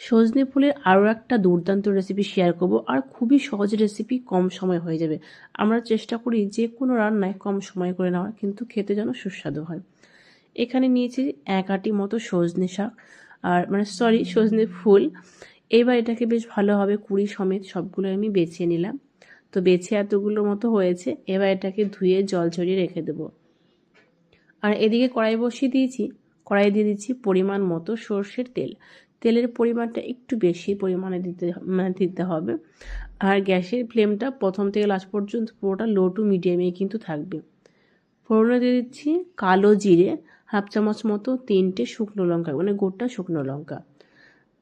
সজনে ফুলের আরও একটা দুর্দান্ত রেসিপি শেয়ার করব আর খুবই সহজ রেসিপি কম সময় হয়ে যাবে। আমরা চেষ্টা করি যে কোনো রান্নায় কম সময় করে নেওয়ার, কিন্তু খেতে যেন সুস্বাদু হয়। এখানে নিয়েছি এক আটি মতো সজনে শাক আর মানে সরি সজনে ফুল। এবার এটাকে বেশ ভালোভাবে কুড়ি সমেত সবগুলো আমি বেছে নিলাম। তো বেছে এতগুলো মতো হয়েছে, এবার এটাকে ধুয়ে জল ছড়িয়ে রেখে দেবো। আর এদিকে কড়াই বসিয়ে দিয়েছি কড়াই দিয়ে দিচ্ছি পরিমাণ মতো সর্ষের তেল। তেলের পরিমাণটা একটু বেশি পরিমাণে দিতে মানে দিতে হবে। আর গ্যাসের ফ্লেমটা প্রথম থেকে লাস্ট পর্যন্ত পুরোটা লো টু মিডিয়ামে কিন্তু থাকবে। ফোড়নে দিয়ে দিচ্ছি কালো জিরে হাফ চামচ মতো তিনটে শুকনো লঙ্কা মানে গোটা শুকনো লঙ্কা।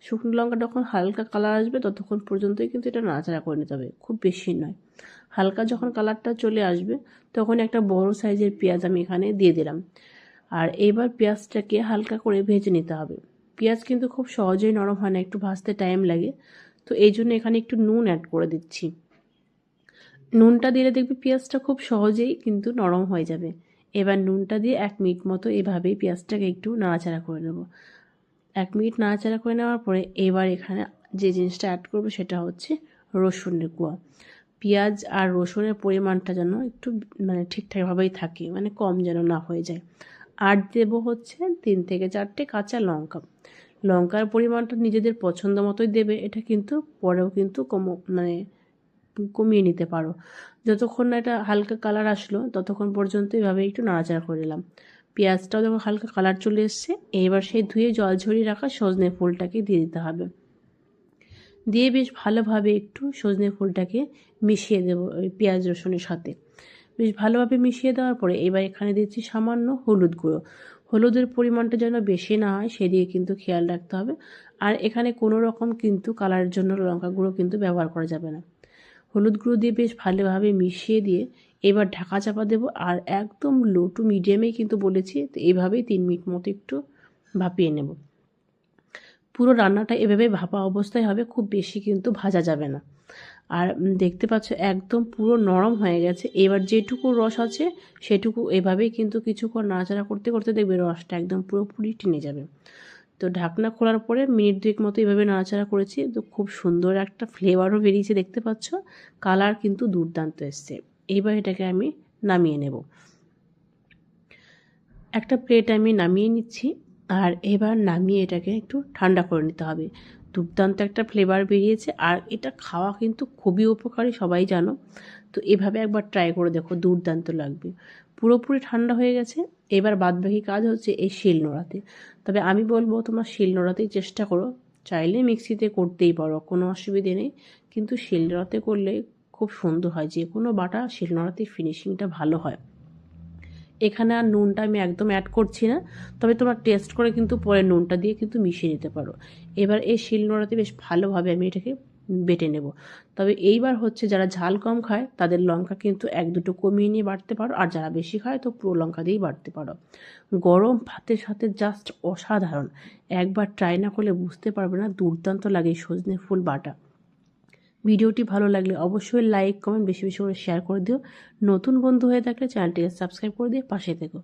শুকনো লঙ্কা যখন হালকা কালার আসবে ততক্ষণ পর্যন্তই কিন্তু এটা নাড়াচাড়া করে নিতে হবে, খুব বেশি নয়। হালকা যখন কালারটা চলে আসবে, তখন একটা বড় সাইজের পেঁয়াজ আমি এখানে দিয়ে দিলাম। আর এবার পেঁয়াজটাকে হালকা করে ভেজে নিতে হবে। পেঁয়াজ কিন্তু খুব সহজেই নরম হয় না, একটু ভাজতে টাইম লাগে। তো এই জন্য এখানে একটু নুন অ্যাড করে দিচ্ছি। নুনটা দিলে দেখবি পেঁয়াজটা খুব সহজেই কিন্তু নরম হয়ে যাবে। এবার নুনটা দিয়ে এক মিনিট মতো এভাবেই পেঁয়াজটাকে একটু নাড়াচাড়া করে নেব। এক মিনিট নাড়াচাড়া করে নেওয়ার পরে এবার এখানে যে জিনিসটা অ্যাড করব সেটা হচ্ছে রসুনের কুয়া পেঁয়াজ আর রসুনের পরিমাণটা যেন একটু মানে ঠিকঠাকভাবেই থাকে মানে কম যেন না হয়ে যায়। আর দেবো হচ্ছে তিন থেকে চারটে কাঁচা লঙ্কা। লঙ্কার পরিমাণটা নিজেদের পছন্দ মতোই দেবে, এটা কিন্তু পরেও কিন্তু কম মানে কমিয়ে নিতে পারো। যতক্ষণ না এটা হালকা কালার আসলো, ততক্ষণ পর্যন্ত এভাবে একটু নাড়াচাড়া করে দিলাম পেঁয়াজটাও যখন হালকা কালার চলে এসছে, এবার সেই ধুয়ে জল ঝরিয়ে রাখা সজনে ফুলটাকে দিয়ে দিতে হবে। দিয়ে বেশ ভালোভাবে একটু সজনে ফুলটাকে মিশিয়ে দেবো ওই পেঁয়াজ রসুনের সাথে। বেশ ভালোভাবে মিশিয়ে দেওয়ার পরে এবার এখানে দিচ্ছি সামান্য হলুদ গুঁড়ো। হলুদের পরিমাণটা যেন বেশি না হয় সেদিকে কিন্তু খেয়াল রাখতে হবে। আর এখানে কোনো রকম কিন্তু কালারের জন্য লঙ্কা গুঁড়ো কিন্তু ব্যবহার করা যাবে না। হলুদ গুঁড়ো দিয়ে বেশ ভালোভাবে মিশিয়ে দিয়ে এবার ঢাকা চাপা দেবো আর একদম লো টু মিডিয়ামেই কিন্তু বলেছি, তো এইভাবেই তিন মিনিট মতো একটু ভাপিয়ে নেব। পুরো রান্নাটা এভাবে ভাপা অবস্থায় হবে, খুব বেশি কিন্তু ভাজা যাবে না। আর দেখতে পাচ্ছ একদম পুরো নরম হয়ে গেছে। এবার যেটুকু রস আছে, সেটুকু এভাবেই কিন্তু কিছুক্ষণ নাড়াচাড়া করতে করতে দেখবে রসটা একদম পুরোপুরি টেনে যাবে। তো ঢাকনা খোলার পরে মিনিট দুয়েক মতো এভাবে নাড়াচাড়া করেছি। তো খুব সুন্দর একটা ফ্লেভারও বেরিয়েছে দেখতে পাচ্ছ। কালার কিন্তু দুর্দান্ত এসছে। এইবার এটাকে আমি নামিয়ে নেব। একটা প্লেট আমি নামিয়ে নিচ্ছি। আর এবার নামিয়ে এটাকে একটু ঠান্ডা করে নিতে হবে। দুর্দান্ত একটা ফ্লেভার বেরিয়েছে। আর এটা খাওয়া কিন্তু খুবই উপকারী, সবাই জানো। তো এভাবে একবার ট্রাই করে দেখো, দুর্দান্ত লাগবে। পুরোপুরি ঠান্ডা হয়ে গেছে। এবার বাদবাকি কাজ হচ্ছে এই শিল নোড়াতে। তবে আমি বলব, তোমরা শিল নোড়াতেই চেষ্টা করো। চাইলে মিক্সিতে করতেই পারো, কোনো অসুবিধে নেই। কিন্তু শিল নোড়াতে করলে খুব সুন্দর হয়। যে কোনো বাটা শিল নোড়াতেই ফিনিশিংটা ভালো হয়। এখানে আর নুনটা আমি একদম অ্যাড করছি না। তবে তোমরা টেস্ট করে কিন্তু পরে নুনটা দিয়ে কিন্তু মিশিয়ে নিতে পারো। এবার এই শিল নোড়াতে বেশ ভালোভাবে আমি এটাকে বেটে নেব। তবে এইবার হচ্ছে যারা ঝাল কম খায়, তাদের লঙ্কা কিন্তু এক দুটো কমিয়ে নিয়ে বাড়তে পারো। আর যারা বেশি খায়, তো পুরো লঙ্কা দিয়েই বাড়তে পারো। গরম ভাতের সাথে জাস্ট অসাধারণ। একবার ট্রাই না করলে বুঝতে পারবে না, দুর্দান্ত লাগে সজনে ফুল বাটা। ভিডিওটি ভালো লাগলে অবশ্যই লাইক, কমেন্ট, বেশি বেশি করে শেয়ার করে দিও। নতুন বন্ধু হয়ে থাকলে চ্যানেলটিকে সাবস্ক্রাইব করে দিয়ে পাশে থেকো।